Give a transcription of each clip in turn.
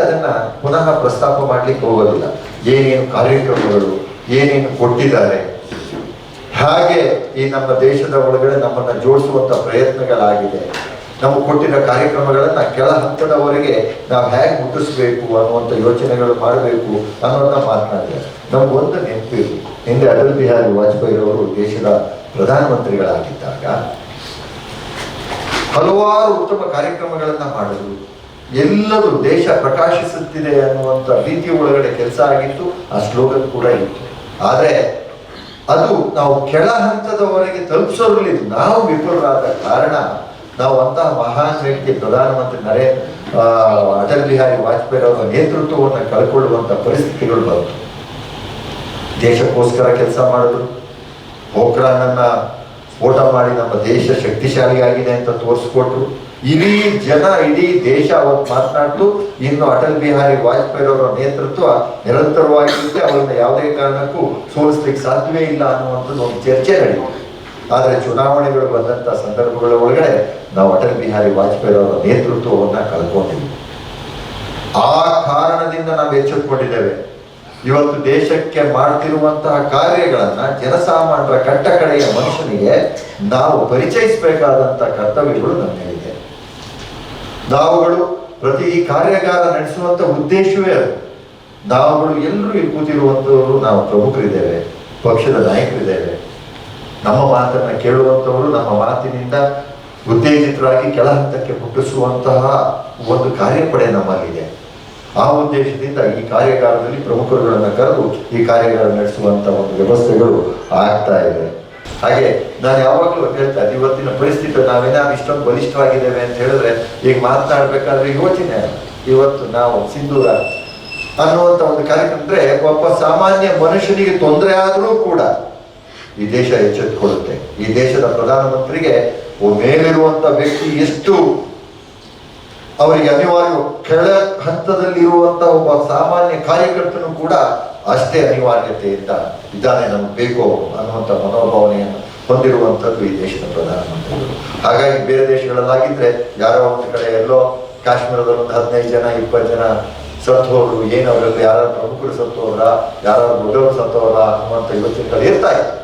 ಅದನ್ನ ಪುನಃ ಪ್ರಸ್ತಾಪ ಮಾಡ್ಲಿಕ್ಕೆ ಹೋಗೋದಿಲ್ಲ. ಏನೇನು ಕಾರ್ಯಕ್ರಮಗಳು, ಏನೇನು ಕೊಟ್ಟಿದ್ದಾರೆ. ಹಾಗೆ ಈ ನಮ್ಮ ದೇಶದ ಒಳಗಡೆ ನಮ್ಮನ್ನ ಜೋಡಿಸುವಂತ ಪ್ರಯತ್ನಗಳಾಗಿದೆ. ನಾವು ಕೊಟ್ಟಿರೋ ಕಾರ್ಯಕ್ರಮಗಳನ್ನ ಕೆಳ ಹಂತದವರೆಗೆ ನಾವು ಹೇಗೆ ಮುಟ್ಟಿಸ್ಬೇಕು ಅನ್ನುವಂತ ಯೋಚನೆಗಳು ಮಾಡಬೇಕು ಅನ್ನೋದನ್ನ ಮಾತನಾಡಿದ್ದಾರೆ ನಮ್ಗೊಂದು ನೆನಪಿರು ಹಿಂದೆ ಅಟಲ್ ಬಿಹಾರಿ ವಾಜಪೇಯಿ ಅವರು ದೇಶದ ಪ್ರಧಾನಮಂತ್ರಿಗಳಾಗಿದ್ದಾಗ ಹಲವಾರು ಉತ್ತಮ ಕಾರ್ಯಕ್ರಮಗಳನ್ನ ಮಾಡಿದ್ರು. ಎಲ್ಲರೂ ದೇಶ ಪ್ರಕಾಶಿಸುತ್ತಿದೆ ಅನ್ನುವಂಥ ರೀತಿ ಒಳಗಡೆ ಕೆಲಸ ಆಗಿತ್ತು, ಆ ಶ್ಲೋಕ ಕೂಡ ಇತ್ತು. ಆದರೆ ಅದು ನಾವು ಕೆಳ ಹಂತದವರೆಗೆ ತಲುಪಿಸೋದ್ರಲ್ಲಿ ನಾವು ವಿಫಲರಾದ ಕಾರಣ ನಾವು ಅಂತಹ ಮಹಾನ್ ಪ್ರಧಾನಮಂತ್ರಿ ನರೇಂದ್ರ ಅಟಲ್ ಬಿಹಾರಿ ವಾಜಪೇಯಿ ಅವರ ನೇತೃತ್ವವನ್ನು ಕಳ್ಕೊಳ್ಳುವಂಥ ಪರಿಸ್ಥಿತಿಗಳು ಬಂತು. ದೇಶಕ್ಕೋಸ್ಕರ ಕೆಲಸ ಮಾಡಿದ್ರು ಪೋಖ್ರಾನನ್ನು ಸ್ಫೋಟ ಮಾಡಿ ನಮ್ಮ ದೇಶ ಶಕ್ತಿಶಾಲಿಯಾಗಿದೆ ಅಂತ ತೋರಿಸ್ಕೊಟ್ರು. ಇಡೀ ಜನ, ಇಡೀ ದೇಶ ಅವತ್ತು ಮಾತನಾಡ್ತು. ಇನ್ನು ಅಟಲ್ ಬಿಹಾರಿ ವಾಜಪೇಯಿ ಅವರ ನೇತೃತ್ವ ನಿರಂತರವಾಗಿರುತ್ತೆ. ಅವರನ್ನ ಯಾವುದೇ ಕಾರಣಕ್ಕೂ ಸೋಲಿಸ್ಲಿಕ್ಕೆ ಸಾಧ್ಯವೇ ಇಲ್ಲ ಅನ್ನುವಂಥದ್ದು ಒಂದು ಚರ್ಚೆ ನಡೆಯಿತು ಆದರೆ ಚುನಾವಣೆಗಳು ಬಂದಂಥ ಸಂದರ್ಭಗಳ ಒಳಗಡೆ ನಾವು ಅಟಲ್ ಬಿಹಾರಿ ವಾಜಪೇಯಿ ಅವರ ನೇತೃತ್ವವನ್ನು ಕಳ್ಕೊಂಡಿದ್ವಿ. ಆ ಕಾರಣದಿಂದ ನಾವು ಎಚ್ಚೆತ್ತುಕೊಂಡಿದ್ದೇವೆ. ಇವತ್ತು ದೇಶಕ್ಕೆ ಮಾಡ್ತಿರುವಂತಹ ಕಾರ್ಯಗಳನ್ನ ಜನಸಾಮಾನ್ಯರ ಕಟ್ಟ ಕಡೆಯ ಮನುಷ್ಯನಿಗೆ ನಾವು ಪರಿಚಯಿಸಬೇಕಾದಂತ ಕರ್ತವ್ಯಗಳು ನಮ್ಮ ಮೇಲಿದೆ ನಾವುಗಳು ಪ್ರತಿ ಈ ಕಾರ್ಯಾಗಾರ ನಡೆಸುವಂಥ ಉದ್ದೇಶವೇ ಅದು. ದಾವುಗಳು ಎಲ್ಲರೂ ಇಲ್ಲಿ ಕೂತಿರುವಂಥವರು ನಾವು ಪ್ರಮುಖರಿದ್ದೇವೆ, ಪಕ್ಷದ ನಾಯಕರಿದ್ದೇವೆ. ನಮ್ಮ ಮಾತನ್ನ ಕೇಳುವಂತವರು ನಮ್ಮ ಮಾತಿನಿಂದ ಉತ್ತೇಜಿತರಾಗಿ ಕೆಳ ಹಂತಕ್ಕೆ ಹುಟ್ಟಿಸುವಂತಹ ಒಂದು ಕಾರ್ಯಪಡೆ ನಮ್ಮಲ್ಲಿದೆ. ಆ ಉದ್ದೇಶದಿಂದ ಈ ಕಾರ್ಯಾಗಾರದಲ್ಲಿ ಪ್ರಮುಖರುಗಳನ್ನು ಕರೆದು ಈ ಕಾರ್ಯಗಳನ್ನು ನಡೆಸುವಂತಹ ಒಂದು ವ್ಯವಸ್ಥೆಗಳು ಆಗ್ತಾ ಇದೆ ಹಾಗೆ ನಾನು ಯಾವಾಗಲೂ ಹೇಳ್ತಾ ಇವತ್ತಿನ ಪರಿಸ್ಥಿತಿ ನಾವೇನಾದ್ರು ಇಷ್ಟೊಂದು ಬಲಿಷ್ಠವಾಗಿದ್ದೇವೆ ಅಂತ ಹೇಳಿದ್ರೆ ಈಗ ಮಾತನಾಡ್ಬೇಕಾದ್ರೆ ಯೋಚನೆ ಇವತ್ತು ನಾವು ಸಿಂಧೂರ ಅನ್ನುವಂಥ ಒಂದು ಕಾರ್ಯಕ್ರಮ ಒಬ್ಬ ಸಾಮಾನ್ಯ ಮನುಷ್ಯನಿಗೆ ತೊಂದರೆ ಆದರೂ ಕೂಡ ಈ ದೇಶ ಎಚ್ಚೆತ್ತುಕೊಳ್ಳುತ್ತೆ. ಈ ದೇಶದ ಪ್ರಧಾನಮಂತ್ರಿಗೆ ಮೇಲಿರುವಂತ ವ್ಯಕ್ತಿ ಎಷ್ಟು ಅವರಿಗೆ ಅನಿವಾರ್ಯ ಕೆಳ ಹಂತದಲ್ಲಿರುವಂತ ಒಬ್ಬ ಸಾಮಾನ್ಯ ಕಾರ್ಯಕರ್ತನು ಕೂಡ ಅಷ್ಟೇ ಅನಿವಾರ್ಯತೆಯಿಂದ ವಿಧಾನ ನಮ್ಗೆ ಬೇಕು ಅನ್ನುವಂಥ ಮನೋಭಾವನೆಯನ್ನು ಹೊಂದಿರುವಂಥದ್ದು ಈ ದೇಶದ ಪ್ರಧಾನಮಂತ್ರಿಗಳು ಹಾಗಾಗಿ ಬೇರೆ ದೇಶಗಳಲ್ಲಾಗಿದ್ದರೆ ಯಾರೋ ಒಂದು ಕಡೆ ಎಲ್ಲೋ ಕಾಶ್ಮೀರದಲ್ಲಿ ಒಂದು ಹದಿನೈದು ಜನ, ಇಪ್ಪತ್ತು ಜನ ಸತ್ತು ಹೋದ್ರು ಏನು ಅವರಲ್ಲಿ ಯಾರು ಪ್ರಮುಖರು ಸತ್ತು ಹೋದ್ರ ಯಾರು ದೊಡ್ಡವರು ಸತ್ತು ಹೋದ್ರ ಅನ್ನುವಂಥ ಯೋಚನೆಗಳು ಇರ್ತಾ ಇತ್ತು.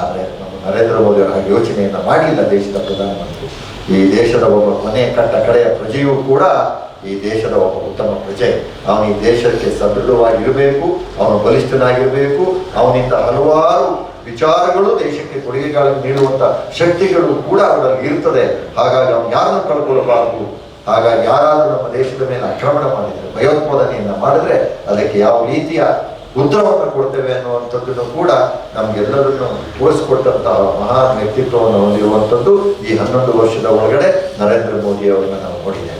ಆದರೆ ನಮ್ಮ ನರೇಂದ್ರ ಮೋದಿ ಅವರ ಯೋಚನೆಯನ್ನ ಮಾಡಲಿಲ್ಲ ದೇಶದ ಪ್ರಧಾನಮಂತ್ರಿ. ಈ ದೇಶದ ಒಬ್ಬ ಮನೆ ಕಟ್ಟ ಕಡೆಯ ಪ್ರಜೆಯೂ ಕೂಡ ಈ ದೇಶದ ಒಬ್ಬ ಉತ್ತಮ ಪ್ರಜೆ. ಅವನು ಈ ದೇಶಕ್ಕೆ ಸದೃಢವಾಗಿರಬೇಕು ಅವನು ಬಲಿಷ್ಠನಾಗಿರಬೇಕು, ಅವನಿಂದ ಹಲವಾರು ವಿಚಾರಗಳು ದೇಶಕ್ಕೆ ಕೊಡುಗೆಗಳನ್ನು ನೀಡುವಂತ ಶಕ್ತಿಗಳು ಕೂಡ ಅವರಲ್ಲಿ ಇರ್ತದೆ ಹಾಗಾಗಿ ಅವನು ಯಾರನ್ನು ಕಳ್ಕೊಳ್ಳಬಾರದು ಹಾಗಾಗಿ ಯಾರಾದರೂ ನಮ್ಮ ದೇಶದ ಮೇಲೆ ಆಕ್ರಮಣ ಮಾಡಿದರೆ, ಭಯೋತ್ಪಾದನೆಯನ್ನ ಮಾಡಿದ್ರೆ, ಅದಕ್ಕೆ ಯಾವ ರೀತಿಯ ಉತ್ತರವನ್ನು ಕೊಡ್ತೇವೆ ಅನ್ನುವಂಥದ್ದನ್ನು ಕೂಡ ನಮ್ಗೆಲ್ಲರನ್ನು ತೋರಿಸಿಕೊಟ್ಟಂತಹ ಮಹಾನ್ ವ್ಯಕ್ತಿತ್ವವನ್ನು ಹೊಂದಿರುವಂಥದ್ದು ಈ ಹನ್ನೊಂದು ವರ್ಷದ ಒಳಗಡೆ ನರೇಂದ್ರ ಮೋದಿ ಅವರನ್ನು ನಾವು ನೋಡಿದ್ದೇವೆ.